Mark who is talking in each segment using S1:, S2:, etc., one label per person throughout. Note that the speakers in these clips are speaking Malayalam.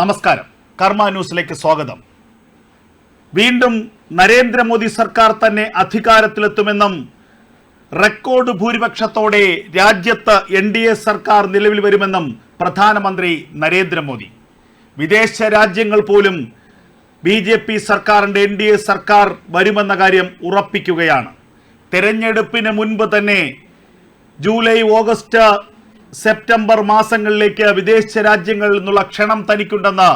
S1: നമസ്കാരം. കർമ്മ ന്യൂസിലേക്ക് സ്വാഗതം. വീണ്ടും നരേന്ദ്രമോദി സർക്കാർ തന്നെ അധികാരത്തിലെത്തുമെന്നും റെക്കോർഡ് ഭൂരിപക്ഷത്തോടെ രാജ്യത്ത് എൻ ഡി എ സർക്കാർ നിലവിൽ വരുമെന്നും പ്രധാനമന്ത്രി നരേന്ദ്രമോദി. വിദേശ രാജ്യങ്ങൾ പോലും ബി ജെ പി സർക്കാരിന്റെ എൻ ഡി എ സർക്കാർ വരുമെന്ന കാര്യം ഉറപ്പിക്കുകയാണ്. തെരഞ്ഞെടുപ്പിന് മുൻപ് തന്നെ ജൂലൈ ഓഗസ്റ്റ് സെപ്റ്റംബർ മാസങ്ങളിലേക്ക് വിദേശ രാജ്യങ്ങളിൽ നിന്നുള്ള ക്ഷണം തനിക്കുണ്ടെന്ന്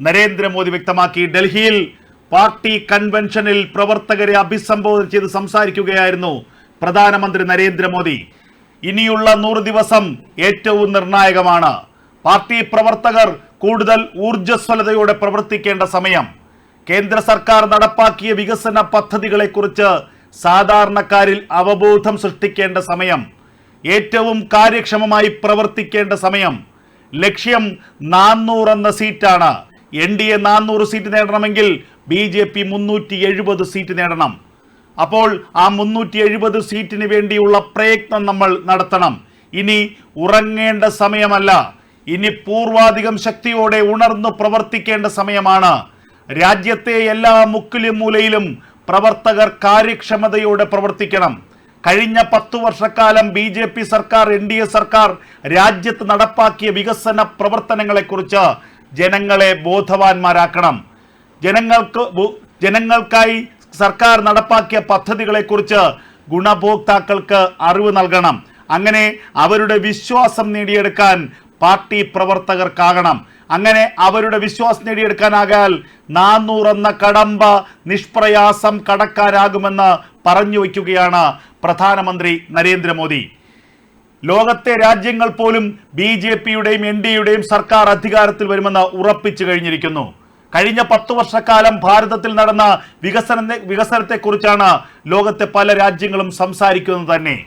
S1: നരേന്ദ്രമോദി വ്യക്തമാക്കി. ഡൽഹിയിൽ പാർട്ടി കൺവെൻഷനിൽ പ്രവർത്തകരെ അഭിസംബോധന ചെയ്ത് സംസാരിക്കുകയായിരുന്നു പ്രധാനമന്ത്രി നരേന്ദ്രമോദി. ഇനിയുള്ള നൂറ് ദിവസം ഏറ്റവും നിർണായകമാണ്. പാർട്ടി പ്രവർത്തകർ കൂടുതൽ ഊർജസ്വലതയോടെ പ്രവർത്തിക്കേണ്ട സമയം. കേന്ദ്ര സർക്കാർ നടപ്പാക്കിയ വികസന പദ്ധതികളെക്കുറിച്ച് സാധാരണക്കാരിൽ അവബോധം സൃഷ്ടിക്കേണ്ട സമയം. ഏറ്റവും കാര്യക്ഷമമായി പ്രവർത്തിക്കേണ്ട സമയം. ലക്ഷ്യം നാനൂറ് എന്ന സീറ്റാണ്. എൻ ഡി എ നാനൂറ് സീറ്റ് നേടണമെങ്കിൽ ബി ജെ പി മുന്നൂറ്റി എഴുപത് സീറ്റ് നേടണം. അപ്പോൾ ആ മുന്നൂറ്റി എഴുപത് സീറ്റിന് വേണ്ടിയുള്ള പ്രയത്നം നമ്മൾ നടത്തണം. ഇനി ഉറങ്ങേണ്ട സമയമല്ല. ഇനി പൂർവാധികം ശക്തിയോടെ ഉണർന്നു പ്രവർത്തിക്കേണ്ട സമയമാണ്. രാജ്യത്തെ എല്ലാ മുക്കിലും മൂലയിലും പ്രവർത്തകർ കാര്യക്ഷമതയോടെ പ്രവർത്തിക്കണം. കഴിഞ്ഞ പത്തു വർഷക്കാലം ബി ജെ പി സർക്കാർ എൻ ഡി എ സർക്കാർ രാജ്യത്ത് നടപ്പാക്കിയ വികസന പ്രവർത്തനങ്ങളെക്കുറിച്ച് ജനങ്ങളെ ബോധവാന്മാരാക്കണം. ജനങ്ങൾക്ക് ജനങ്ങൾക്കായി സർക്കാർ നടപ്പാക്കിയ പദ്ധതികളെക്കുറിച്ച് ഗുണഭോക്താക്കൾക്ക് അറിവ് നൽകണം. അങ്ങനെ അവരുടെ വിശ്വാസം നേടിയെടുക്കാൻ പാർട്ടി പ്രവർത്തകർക്കാകണം. അങ്ങനെ അവരുടെ വിശ്വാസം നേടിയെടുക്കാനാകാൽ നാന്നൂറെന്ന കടമ്പ നിഷ്പ്രയാസം കടക്കാനാകുമെന്ന് പറഞ്ഞു വയ്ക്കുകയാണ് പ്രധാനമന്ത്രി നരേന്ദ്രമോദി. ലോകത്തെ രാജ്യങ്ങൾ പോലും ബി ജെ പിയുടെയും എൻ ഡി സർക്കാർ അധികാരത്തിൽ വരുമെന്ന് ഉറപ്പിച്ചു കഴിഞ്ഞിരിക്കുന്നു. കഴിഞ്ഞ പത്തു വർഷക്കാലം ഭാരതത്തിൽ നടന്ന വികസന വികസനത്തെക്കുറിച്ചാണ് ലോകത്തെ പല രാജ്യങ്ങളും സംസാരിക്കുന്നത് തന്നെ.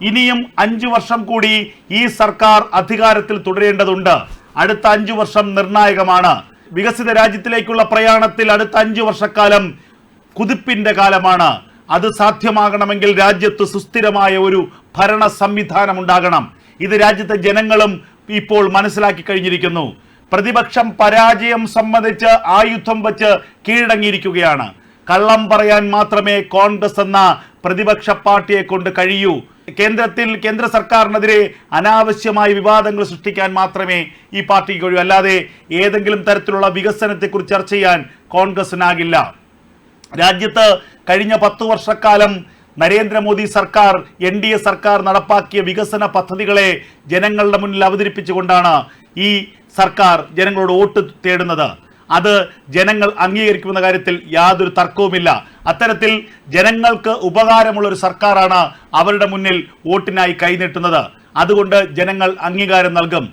S1: ഇനിയും അഞ്ചു വർഷം കൂടി ഈ സർക്കാർ അധികാരത്തിൽ തുടരേണ്ടതുണ്ട്. അടുത്ത അഞ്ചു വർഷം നിർണായകമാണ്. വികസിത രാജ്യത്തിലേക്കുള്ള പ്രയാണത്തിൽ അടുത്ത അഞ്ചു വർഷക്കാലം കുതിപ്പിന്റെ കാലമാണ്. അത് സാധ്യമാകണമെങ്കിൽ രാജ്യത്ത് സുസ്ഥിരമായ ഒരു ഭരണ സംവിധാനം ഉണ്ടാകണം ഇത് രാജ്യത്തെ ജനങ്ങളും ഇപ്പോൾ മനസ്സിലാക്കി കഴിഞ്ഞിരിക്കുന്നു. പ്രതിപക്ഷം പരാജയം സംബന്ധിച്ച് ആയുധം വച്ച് കീഴടങ്ങിയിരിക്കുകയാണ്. കള്ളം പറയാൻ മാത്രമേ കോൺഗ്രസ് എന്ന പ്രതിപക്ഷ പാർട്ടിയെ കൊണ്ട് കഴിയൂ. കേന്ദ്രത്തിൽ കേന്ദ്ര സർക്കാരിനെതിരെ അനാവശ്യമായ വിവാദങ്ങൾ സൃഷ്ടിക്കാൻ മാത്രമേ ഈ പാർട്ടിക്ക് കഴിയൂ. അല്ലാതെ ഏതെങ്കിലും തരത്തിലുള്ള വികസനത്തെക്കുറിച്ച് ചർച്ച ചെയ്യാൻ കോൺഗ്രസിനാകില്ല. രാജ്യത്ത് കഴിഞ്ഞ പത്ത് വർഷക്കാലം നരേന്ദ്രമോദി സർക്കാർ എൻ ഡി എ സർക്കാർ നടപ്പാക്കിയ വികസന പദ്ധതികളെ ജനങ്ങളുടെ മുന്നിൽ അവതരിപ്പിച്ചുകൊണ്ടാണ് ഈ സർക്കാർ ജനങ്ങളോട് വോട്ട് തേടുന്നത്. അത് ജനങ്ങൾ അംഗീകരിക്കുമെന്ന കാര്യത്തിൽ യാതൊരു തർക്കവുമില്ല. അത്തരത്തിൽ ജനങ്ങൾക്ക് ഉപകാരമുള്ള ഒരു സർക്കാരാണ് അവരുടെ മുന്നിൽ വോട്ടിനായി കൈനീട്ടുന്നത്. അതുകൊണ്ട് ജനങ്ങൾ അംഗീകാരം നൽകും.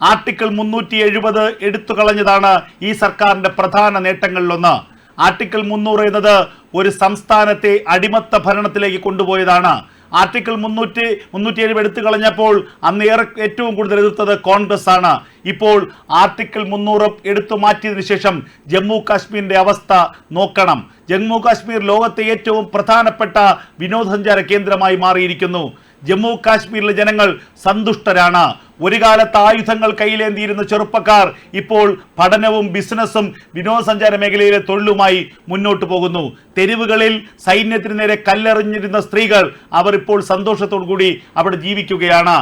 S1: ആർട്ടിക്കിൾ മുന്നൂറ്റി എഴുപത് എടുത്തു കളഞ്ഞതാണ് ഈ സർക്കാരിന്റെ പ്രധാന നേട്ടങ്ങളിലൊന്ന്. ആർട്ടിക്കിൾ മുന്നൂറ് എന്നത് ഒരു സംസ്ഥാനത്തെ അടിമത്ത ഭരണത്തിലേക്ക് കൊണ്ടുപോയതാണ്. ആർട്ടിക്കിൾ മുന്നൂറ്റി മുന്നൂറ്റി ഏഴ് എടുത്തു കളഞ്ഞപ്പോൾ അന്ന് ഏറെ ഏറ്റവും കൂടുതൽ എതിർത്തത് കോൺഗ്രസ് ആണ്. ഇപ്പോൾ ആർട്ടിക്കിൾ മുന്നൂറ് എടുത്തു മാറ്റിയതിനു ശേഷം ജമ്മു കാശ്മീരിന്റെ അവസ്ഥ നോക്കണം. ജമ്മു കാശ്മീർ ലോകത്തെ ഏറ്റവും പ്രധാനപ്പെട്ട വിനോദസഞ്ചാര കേന്ദ്രമായി മാറിയിരിക്കുന്നു. ജമ്മു കാശ്മീരിലെ ജനങ്ങൾ സന്തുഷ്ടരാണ്. ഒരു കാലത്ത് ആയുധങ്ങൾ കയ്യിലേന്തിയിരുന്ന ചെറുപ്പക്കാർ ഇപ്പോൾ പഠനവും ബിസിനസ്സും വിനോദസഞ്ചാര മേഖലയിലെ തൊഴിലുമായി മുന്നോട്ട് പോകുന്നു. തെരുവുകളിൽ സൈന്യത്തിന് നേരെ കല്ലെറിഞ്ഞിരുന്ന സ്ത്രീകൾ അവർ ഇപ്പോൾ സന്തോഷത്തോടു കൂടി അവിടെ ജീവിക്കുകയാണ്.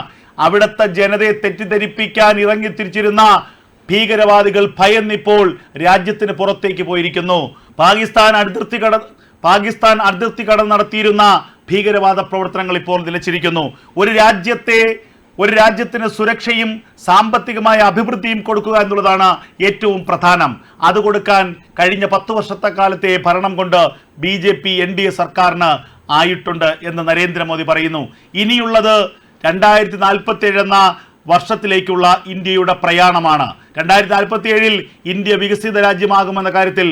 S1: അവിടുത്തെ ജനതയെ തെറ്റിദ്ധരിപ്പിക്കാൻ ഇറങ്ങിത്തിരിച്ചിരുന്ന ഭീകരവാദികൾ ഭയന്നിപ്പോൾ രാജ്യത്തിന് പുറത്തേക്ക് പോയിരിക്കുന്നു. പാകിസ്ഥാൻ അതിർത്തി കട പാകിസ്ഥാൻ അതിർത്തി കടന്ന് നടത്തിയിരുന്ന ഭീകരവാദ പ്രവർത്തനങ്ങൾ ഇപ്പോൾ നിലച്ചിരിക്കുന്നു. ഒരു രാജ്യത്തെ ഒരു രാജ്യത്തിന് സുരക്ഷയും സാമ്പത്തികമായ അഭിവൃദ്ധിയും കൊടുക്കുക എന്നുള്ളതാണ് ഏറ്റവും പ്രധാനം. അത് കൊടുക്കാൻ കഴിഞ്ഞ പത്ത് വർഷത്തെ കാലത്തെ ഭരണം കൊണ്ട് B J P N D A സർക്കാരിന് ആയിട്ടുണ്ട് എന്ന് നരേന്ദ്രമോദി പറയുന്നു. ഇനിയുള്ളത് രണ്ടായിരത്തി നാൽപ്പത്തി എന്ന വർഷത്തിലേക്കുള്ള ഇന്ത്യയുടെ പ്രയാണമാണ്. രണ്ടായിരത്തി നാൽപ്പത്തി ഏഴിൽ ഇന്ത്യ വികസിത രാജ്യമാകുമെന്ന കാര്യത്തിൽ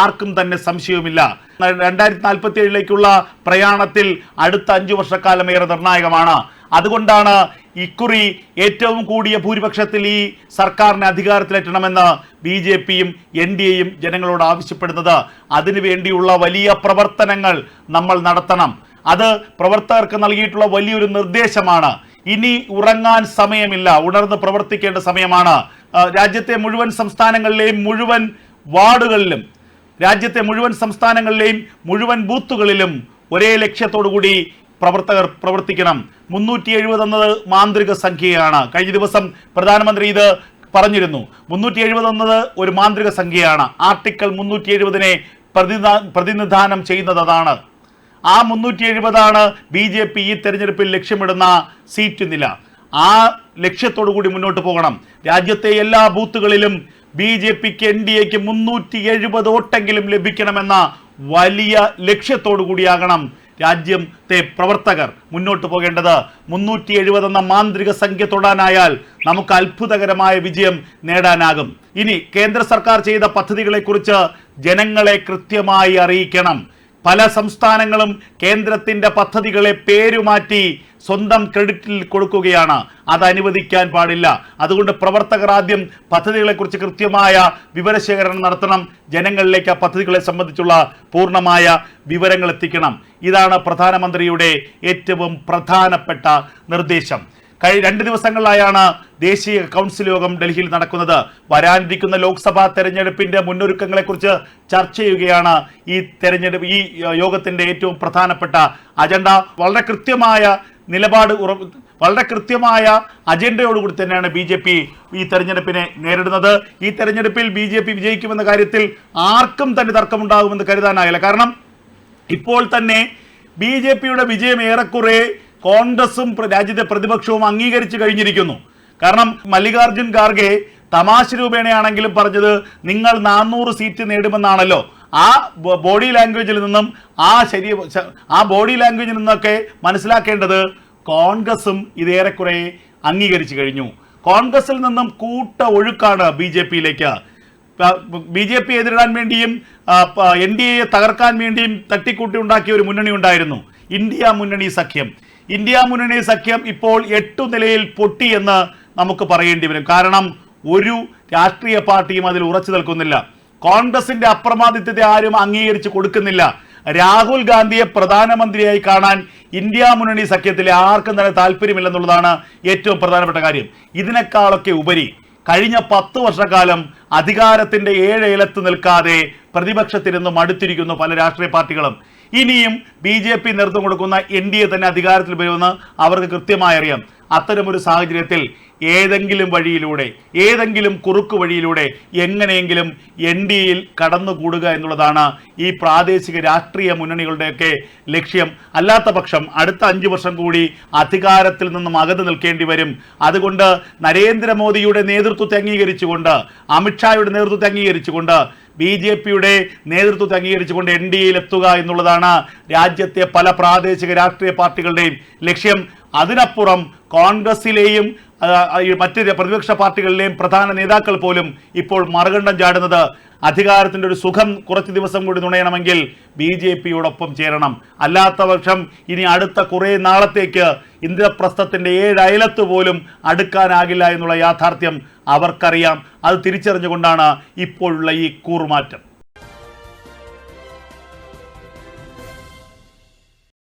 S1: ആർക്കും തന്നെ സംശയവുമില്ല. രണ്ടായിരത്തി നാൽപ്പത്തി ഏഴിലേക്കുള്ള പ്രയാണത്തിൽ അടുത്ത അഞ്ചു വർഷക്കാലം ഏറെ നിർണായകമാണ്. അതുകൊണ്ടാണ് ഇക്കുറി ഏറ്റവും കൂടിയ ഭൂരിപക്ഷത്തിൽ ഈ സർക്കാരിനെ അധികാരത്തിലെത്തണമെന്ന് ബി ജെ പിയും എൻ ഡി എയും ജനങ്ങളോട് ആവശ്യപ്പെടുന്നത്. അതിനുവേണ്ടിയുള്ള വലിയ പ്രവർത്തനങ്ങൾ നമ്മൾ നടത്തണം. അത് പ്രവർത്തകർക്ക് നൽകിയിട്ടുള്ള വലിയൊരു നിർദ്ദേശമാണ്. ഇനി ഉറങ്ങാൻ സമയമില്ല. ഉണർന്ന് പ്രവർത്തിക്കേണ്ട സമയമാണ്. രാജ്യത്തെ മുഴുവൻ സംസ്ഥാനങ്ങളിലെയും മുഴുവൻ വാർഡുകളിലും രാജ്യത്തെ മുഴുവൻ സംസ്ഥാനങ്ങളിലെയും മുഴുവൻ ബൂത്തുകളിലും ഒരേ ലക്ഷ്യത്തോടു കൂടി പ്രവർത്തകർ പ്രവർത്തിക്കണം. മുന്നൂറ്റി എഴുപത് എന്നത് മാന്ത്രിക സംഖ്യയാണ്. കഴിഞ്ഞ ദിവസം പ്രധാനമന്ത്രി ഇത് പറഞ്ഞിരുന്നു. മുന്നൂറ്റി എഴുപത് എന്നത് ഒരു മാന്ത്രിക സംഖ്യയാണ്. ആർട്ടിക്കിൾ മുന്നൂറ്റി എഴുപതിനെ പ്രതിനിധാനം ചെയ്യുന്നത് അതാണ്. ആ മുന്നൂറ്റി എഴുപതാണ് ബി ജെ പി ഈ തെരഞ്ഞെടുപ്പിൽ ലക്ഷ്യമിടുന്ന സീറ്റ് നില. ആ ലക്ഷ്യത്തോടു കൂടി മുന്നോട്ട് പോകണം. രാജ്യത്തെ എല്ലാ ബൂത്തുകളിലും ബി ജെ പിക്ക് എൻ ഡി എക്ക് മുന്നൂറ്റി എഴുപത് വോട്ടെങ്കിലും ലഭിക്കണമെന്ന വലിയ ലക്ഷ്യത്തോടു കൂടിയാകണം രാജ്യത്തെ പ്രവർത്തകർ മുന്നോട്ട് പോകേണ്ടത്. മുന്നൂറ്റി എഴുപത് എന്ന മാന്ത്രിക സംഖ്യ തൊടാനായാൽ നമുക്ക് അത്ഭുതകരമായ വിജയം നേടാനാകും. ഇനി കേന്ദ്ര സർക്കാർ ചെയ്ത പദ്ധതികളെക്കുറിച്ച് ജനങ്ങളെ കൃത്യമായി അറിയിക്കണം. പല സംസ്ഥാനങ്ങളും കേന്ദ്രത്തിന്റെ പദ്ധതികളെ പേരുമാറ്റി സ്വന്തം ക്രെഡിറ്റിൽ കൊടുക്കുകയാണ്. അത് അനുവദിക്കാൻ പാടില്ല. അതുകൊണ്ട് പ്രവർത്തകർ ആദ്യം പദ്ധതികളെക്കുറിച്ച് കൃത്യമായ വിവരശേഖരണം നടത്തണം. ജനങ്ങളിലേക്ക് ആ പദ്ധതികളെ സംബന്ധിച്ചുള്ള പൂർണമായ വിവരങ്ങൾ എത്തിക്കണം. ഇതാണ് പ്രധാനമന്ത്രിയുടെ ഏറ്റവും പ്രധാനപ്പെട്ട നിർദ്ദേശം. കഴി രണ്ട് ദിവസങ്ങളിലായാണ് ദേശീയ കൗൺസിൽ യോഗം ഡൽഹിയിൽ നടക്കുന്നത്. വരാനിരിക്കുന്ന ലോക്സഭാ തെരഞ്ഞെടുപ്പിന്റെ മുന്നൊരുക്കങ്ങളെക്കുറിച്ച് ചർച്ച ചെയ്യുകയാണ് ഈ തെരഞ്ഞെടുപ്പ് ഈ യോഗത്തിന്റെ ഏറ്റവും പ്രധാനപ്പെട്ട അജണ്ട. വളരെ കൃത്യമായ നിലപാട് വളരെ കൃത്യമായ അജണ്ടയോടുകൂടി തന്നെയാണ് ബി ജെ പി ഈ തെരഞ്ഞെടുപ്പിനെ നേരിടുന്നത്. ഈ തെരഞ്ഞെടുപ്പിൽ ബി ജെ പി വിജയിക്കുമെന്ന കാര്യത്തിൽ ആർക്കും തന്നെ തർക്കമുണ്ടാകുമെന്ന് കരുതാനായില്ല. കാരണം ഇപ്പോൾ തന്നെ ബി ജെ പിയുടെ വിജയം ഏറെക്കുറെ കോൺഗ്രസും രാജ്യത്തെ പ്രതിപക്ഷവും അംഗീകരിച്ചു കഴിഞ്ഞിരിക്കുന്നു. കാരണം മല്ലികാർജുൻ ഖാർഗെ തമാശ രൂപേണയാണെങ്കിലും പറഞ്ഞത് നിങ്ങൾ നാനൂറ് സീറ്റ് നേടുമെന്നാണല്ലോ. ആ ബോഡി ലാംഗ്വേജിൽ നിന്നും ആ ശരി ആ ബോഡി ലാംഗ്വേജിൽ നിന്നൊക്കെ മനസ്സിലാക്കേണ്ടത് കോൺഗ്രസും ഇതേറെക്കുറെ അംഗീകരിച്ചു കഴിഞ്ഞു. കോൺഗ്രസിൽ നിന്നും കൂട്ട ഒഴുക്കാണ് ബി ജെ പിയിലേക്ക്. ബി ജെ പി എതിരിടാൻ വേണ്ടിയും എൻ ഡി എയെ തകർക്കാൻ വേണ്ടിയും തട്ടിക്കൂട്ടി ഉണ്ടാക്കിയ ഒരു മുന്നണി ഉണ്ടായിരുന്നു. ഇന്ത്യ മുന്നണി സഖ്യം. ഇന്ത്യ മുന്നണി സഖ്യം ഇപ്പോൾ എട്ടു നിലയിൽ പൊട്ടി എന്ന് നമുക്ക് പറയേണ്ടി വരും. കാരണം ഒരു രാഷ്ട്രീയ പാർട്ടിയും അതിൽ ഉറച്ചു നിൽക്കുന്നില്ല. കോൺഗ്രസിന്റെ അപ്രമാദിത്വത്തെ ആരും അംഗീകരിച്ച് കൊടുക്കുന്നില്ല. രാഹുൽ ഗാന്ധിയെ പ്രധാനമന്ത്രിയായി കാണാൻ ഇന്ത്യ മുന്നണി സഖ്യത്തിലെ ആർക്കും തന്നെ താല്പര്യമില്ലെന്നുള്ളതാണ് ഏറ്റവും പ്രധാനപ്പെട്ട കാര്യം. ഇതിനേക്കാളൊക്കെ ഉപരി കഴിഞ്ഞ പത്ത് വർഷക്കാലം അധികാരത്തിന്റെ ഏഴ് ഇലത്ത് നിൽക്കാതെ പ്രതിപക്ഷത്തിരുന്ന് മടുത്തിരിക്കുന്നു പല രാഷ്ട്രീയ പാർട്ടികളും. ഇനിയും ബി ജെ പി നേതൃത്വം കൊടുക്കുന്ന എൻ ഡി എ തന്നെ അധികാരത്തിൽ വരുമെന്ന് അവർക്ക് കൃത്യമായി അറിയാം. അത്തരമൊരു സാഹചര്യത്തിൽ ഏതെങ്കിലും വഴിയിലൂടെ ഏതെങ്കിലും കുറുക്ക് വഴിയിലൂടെ എങ്ങനെയെങ്കിലും എൻ ഡി എയിൽ കടന്നുകൂടുക എന്നുള്ളതാണ് ഈ പ്രാദേശിക രാഷ്ട്രീയ മുന്നണികളുടെയൊക്കെ ലക്ഷ്യം. അല്ലാത്ത പക്ഷം അടുത്ത അഞ്ചു വർഷം കൂടി അധികാരത്തിൽ നിന്നും അകന്നു നിൽക്കേണ്ടി വരും. അതുകൊണ്ട് നരേന്ദ്രമോദിയുടെ നേതൃത്വത്തെ അംഗീകരിച്ചുകൊണ്ട് അമിത്ഷായുടെ നേതൃത്വത്തെ അംഗീകരിച്ചുകൊണ്ട് ബി ജെ പിയുടെ നേതൃത്വത്തെ അംഗീകരിച്ചുകൊണ്ട് എൻ ഡി എയിൽ എത്തുക എന്നുള്ളതാണ് രാജ്യത്തെ പല പ്രാദേശിക രാഷ്ട്രീയ പാർട്ടികളുടെയും ലക്ഷ്യം. അതിനപ്പുറം കോൺഗ്രസിലെയും മറ്റ് പ്രതിപക്ഷ പാർട്ടികളിലെയും പ്രധാന നേതാക്കൾ പോലും ഇപ്പോൾ മറുകണ്ഠം ചാടുന്നത് അധികാരത്തിന്റെ ഒരു സുഖം കുറച്ച് ദിവസം കൂടി നുണയണമെങ്കിൽ ബി ജെ പിയോടൊപ്പം ചേരണം. അല്ലാത്ത പക്ഷം ഇനി അടുത്ത കുറേ നാളത്തേക്ക് ഇന്ദ്രപ്രസ്ഥത്തിന്റെ ഏഴയലത്ത് പോലും അടുക്കാനാകില്ല എന്നുള്ള യാഥാർത്ഥ്യം അവർക്കറിയാം. അത് തിരിച്ചറിഞ്ഞുകൊണ്ടാണ് ഇപ്പോഴുള്ള ഈ കൂറുമാറ്റം.